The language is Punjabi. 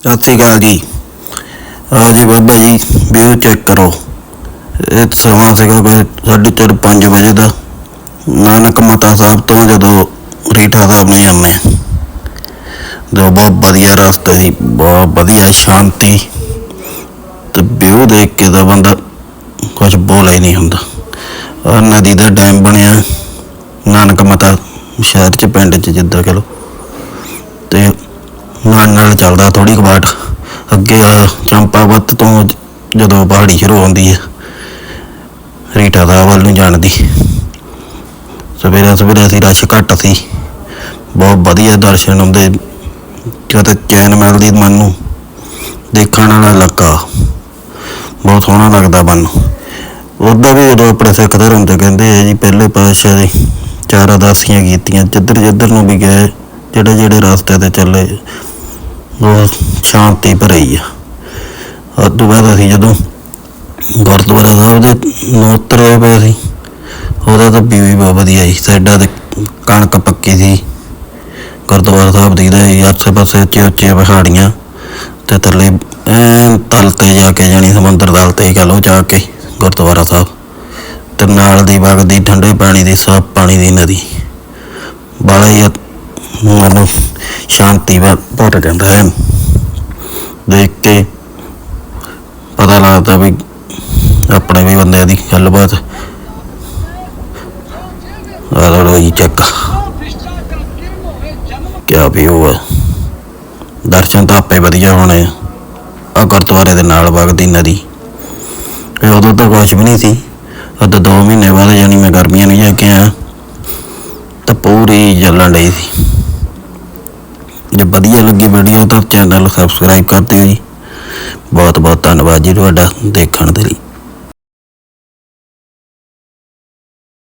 ਸਤਿ ਸ਼੍ਰੀ ਅਕਾਲ ਜੀ। ਬਾਬਾ ਜੀ ਵੀਊ ਚੈੱਕ ਕਰੋ। ਇਹ ਸਮਾਂ ਸੀਗਾ ਕੋਈ 4:30 5 ਵਜੇ ਦਾ ਨਾਨਕ ਮਤਾ ਸਾਹਿਬ ਤੋਂ ਜਦੋਂ ਰੀਠਾ ਸਾਹਿਬ ਨੂੰ ਜਾਂਦੇ ਦੋ ਬਹੁਤ ਵਧੀਆ ਰਸਤਾ ਸੀ ਬਹੁਤ ਵਧੀਆ ਸ਼ਾਂਤੀ ਤੇ ਵੀਊ ਦੇਖ ਕੇ ਤਾਂ ਬੰਦਾ ਕੁਝ ਬੋਲ ਹੀ ਨਹੀਂ ਹੁੰਦਾ। ਔਰ ਨਦੀ ਦਾ ਡੈਮ ਬਣਿਆ, ਨਾਨਕ ਮਤਾ ਸ਼ਹਿਰ ਚ, ਪਿੰਡ ਚ ਜਿੱਦਾਂ ਕਹ ਲਓ। ਤੇ ਨਾਲ ਨਾਲ ਚੱਲਦਾ ਥੋੜੀ ਕਬਾਟ ਅੱਗੇ ਆ ਚੰਪਾਵਤ ਤੋਂ ਜਦੋਂ ਪਹਾੜੀ ਸ਼ੁਰੂ ਹੁੰਦੀ ਹੈ ਰੀਟਾ ਦਾ ਵੱਲ ਨੂੰ ਜਾਣ ਦੀ ਸਵੇਰੇ ਸਵੇਰੇ ਅਸੀਂ ਰਸ਼ ਘੱਟ ਸੀ। ਬਹੁਤ ਵਧੀਆ ਦਰਸ਼ਨ ਹੁੰਦੇ। ਜਦ ਚੈਨ ਮਿਲਦੀ ਮਨ ਨੂੰ, ਦੇਖਣ ਵਾਲਾ ਇਲਾਕਾ ਬਹੁਤ ਸੋਹਣਾ ਲੱਗਦਾ ਮਨ ਨੂੰ। ਉਹਦਾ ਵੀ ਉਦੋਂ ਆਪਣੇ ਸਿੱਖ ਧਰਮ ਤੇ ਕਹਿੰਦੇ ਆ ਜੀ, ਪਹਿਲੇ ਪਾਤਸ਼ਾਹ ਦੇ ਚਾਰ ਅਦਾਸੀਆਂ ਕੀਤੀਆਂ, ਜਿੱਧਰ ਜਿੱਧਰ ਨੂੰ ਵੀ ਗਏ, ਜਿਹੜੇ ਜਿਹੜੇ ਰਸਤੇ ਤੇ ਚੱਲੇ, ਉਹ ਸ਼ਾਂਤੀ ਭਰੀ ਆ। ਉਸ ਤੋਂ ਬਾਅਦ ਅਸੀਂ ਜਦੋਂ ਗੁਰਦੁਆਰਾ ਸਾਹਿਬ ਦੇ ਨੂੰ ਉਤਰੇ ਪਏ ਸੀ ਉਹਦਾ ਤਾਂ ਵੀ ਬਹੁਤ ਵਧੀਆ ਸੀ ਸਾਈਡਾਂ ਤੇ ਕਣਕ ਪੱਕੀ ਸੀ। ਗੁਰਦੁਆਰਾ ਸਾਹਿਬ ਦੀਦਾ ਆਸੇ ਪਾਸੇ ਉੱਚੇ ਉੱਚੇ ਪਹਾੜੀਆਂ, ਤੇ ਥੱਲੇ ਐਨ ਤਲ ਤੇ ਜਾ ਕੇ ਜਾਣੀ, ਸਮੁੰਦਰ ਤਲ ਤੇ ਹੀ ਕਹਿ ਲਓ ਜਾ ਕੇ ਗੁਰਦੁਆਰਾ ਸਾਹਿਬ। ਤੇ ਨਾਲ ਦੀ ਵਗਦੀ ਠੰਡੇ ਪਾਣੀ ਦੀ, ਸਾਫ਼ ਪਾਣੀ ਦੀ ਨਦੀ। ਬਾਲਾ ਹੀ ਮਨ ਸ਼ਾਂਤੀ ਵਾ ਭਰ ਜਾਂਦਾ ਹੈ। ਦੇਖ ਕੇ ਪਤਾ ਲੱਗਦਾ ਵੀ ਆਪਣੇ ਵੀ ਬੰਦਿਆਂ ਦੀ ਗੱਲਬਾਤ। ਆ ਲੋ ਜੀ ਚੱਕ। ਕਿਆ ਵੀ ਉਹ ਹੈ ਦਰਸ਼ਨ ਤਾਂ ਆਪੇ ਵਧੀਆ ਹੋਣੇ ਆ। ਆ ਗੁਰਦੁਆਰੇ ਦੇ ਨਾਲ ਵਗਦੀ ਨਦੀ। ਇਹ ਉਦੋਂ ਤਾਂ ਕੁਛ ਵੀ ਨਹੀਂ ਸੀ। ਉਦੋਂ ਦੋ ਮਹੀਨੇ ਬਾਅਦ ਯਾਨੀ ਮੈਂ ਗਰਮੀਆਂ ਨੂੰ ਜਾ ਕੇ ਆਇਆ, ਤਾਂ ਪੂਰੀ ਜਲਣ ਡਈ ਸੀ। ਜੇ ਵਧੀਆ ਲੱਗੀ ਵੀਡੀਓ ਤਾਂ ਚੈਨਲ ਸਬਸਕ੍ਰਾਈਬ ਕਰ ਦਿਓ ਜੀ ਬਹੁਤ ਬਹੁਤ ਧੰਨਵਾਦ ਜੀ ਤੁਹਾਡਾ ਦੇਖਣ ਦੇ ਲਈ।